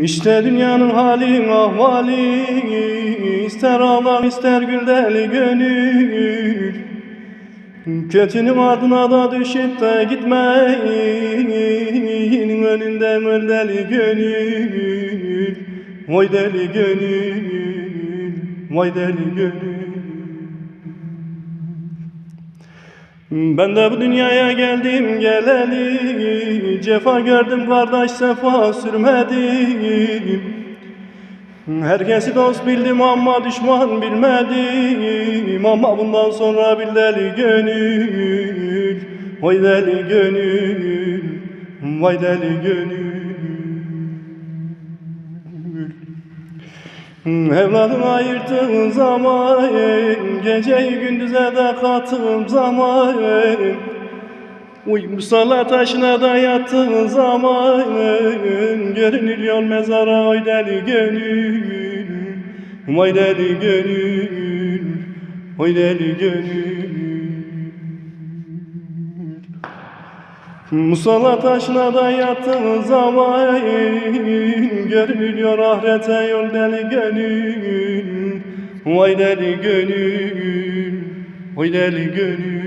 İşte dünyanın hali ahvali. İster ağlar ister gül deli gönül. Kötünün ardına da düşüp de gitmeyin. Önünde mör deli gönül Vay deli gönül Vay deli gönül Ben de bu dünyaya geldim geleli. Cefa gördüm kardeş sefa sürmedim Herkesi dost bildim ama düşman bilmedim. Ama bundan sonra bir deli gönül Vay deli gönül Vay deli gönül Evladım ayırttığın zaman Geceyi gündüze de kattığım zaman Uy musalla taşına da yattığın zaman Görünüyor mezara oy deli gönül Vay deli gönül Oy deli gönül Musalla taşına da yattığın zaman Görünüyor ahirete yol deli gönül. Vay deli gönül Vay deli gönül